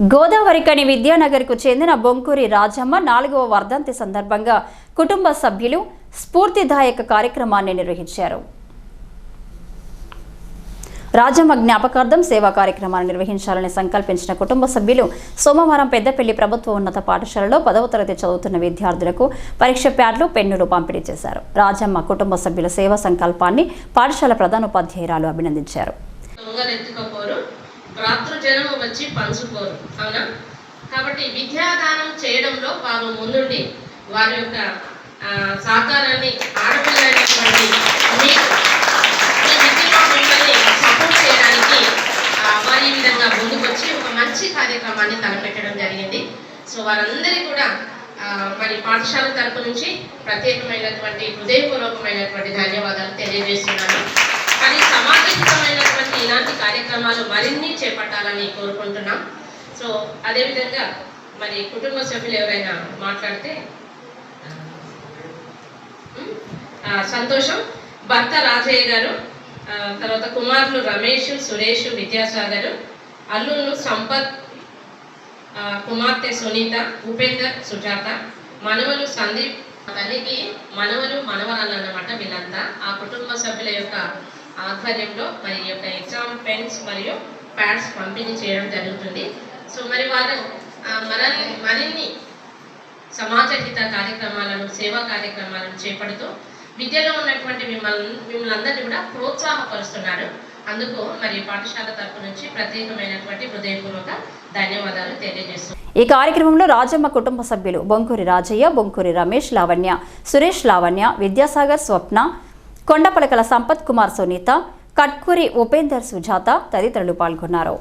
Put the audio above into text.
గోదావరికని విద్యానగర్కు చెందిన బొంకూరి రాజమ్మ నాలుగవ వర్ధంతి సందర్భంగా కుటుంబ సభ్యులు స్ఫూర్తిదాయక కార్యక్రమాన్ని నిర్వహించారు. రాజమ్మ జ్ఞాపకార్థం సేవా కార్యక్రమాన్ని నిర్వహించాలని సంకల్పించిన కుటుంబ సభ్యులు సోమవారం పెద్దపల్లి ప్రభుత్వ ఉన్నత పాఠశాలలో పదవ తరగతి చదువుతున్న విద్యార్థులకు పరీక్ష ప్యాడ్లు పెన్నులు పంపిణీ చేశారు. రాజమ్మ కుటుంబ సభ్యుల సేవా సంకల్పాన్ని పాఠశాల ప్రధానోపాధ్యాయురాలు అభినందించారు. రాత్రు రాత్రుజనము వచ్చి పంచుకోరు. అవునా? కాబట్టి విద్యాదానం చేయడంలో వారు ముందుండి వారి యొక్క సహకారాన్ని ఆడపిల్లని మీకు ఈ మిమ్మల్ని సపోర్ట్ చేయడానికి ఆ, విధంగా ముందుకొచ్చి ఒక మంచి కార్యక్రమాన్ని తలపెట్టడం జరిగింది. సో వారందరి కూడా మరి పాఠశాల తరపు నుంచి ప్రత్యేకమైనటువంటి హృదయపూర్వకమైనటువంటి ధన్యవాదాలు తెలియజేస్తున్నాను. కానీ సమాజం ఇలాంటి కార్యక్రమాలు మరిన్ని చేపట్టాలని కోరుకుంటున్నాం. సో అదేవిధంగా మరి కుటుంబ సభ్యులు ఎవరైనా మాట్లాడితే సంతోషం. భర్త రాజయ్య గారు తర్వాత కుమారులు రమేష్ సురేష్ విద్యాసాగర్ అల్లుళ్ళు సంపత్ కుమార్తె సునీత ఉపేందర్ సుజాత మనవలు సందీప్ తల్లికి మనవలు మనవరాలు అన్నమాట వీళ్ళంతా. ఆ కుటుంబ సభ్యుల యొక్క ఆధ్వర్యంలో మరి యొక్క ఎగ్జామ్ పెన్స్ మరియు ప్యాడ్స్ పంపిణీ చేయడం జరుగుతుంది. సో మరి వారు మరన్ని మరిన్ని సమాజహిత కార్యక్రమాలను సేవా కార్యక్రమాలను చేపడుతూ విద్యలో ఉన్నటువంటి మిమ్మల్ని మిమ్మల్ని అందరినీ కూడా ప్రోత్సాహపరుస్తున్నారు. అందుకు మరి పాఠశాల తరపు నుంచి ప్రత్యేకమైనటువంటి హృదయపూర్వక ధన్యవాదాలు తెలియజేస్తున్నాను ఈ కార్యక్రమంలో రాజమ్మ కుటుంబ సభ్యులు బొంకూరి రాజయ్య బొంకూరి రమేష్ లావణ్య సురేష్ లావణ్య విద్యాసాగర్ స్వప్న కొండపలకల సంపత్ కుమార్ సునీత కట్కూరి ఉపేందర్ సుజాత తదితరులు పాల్గొన్నారు.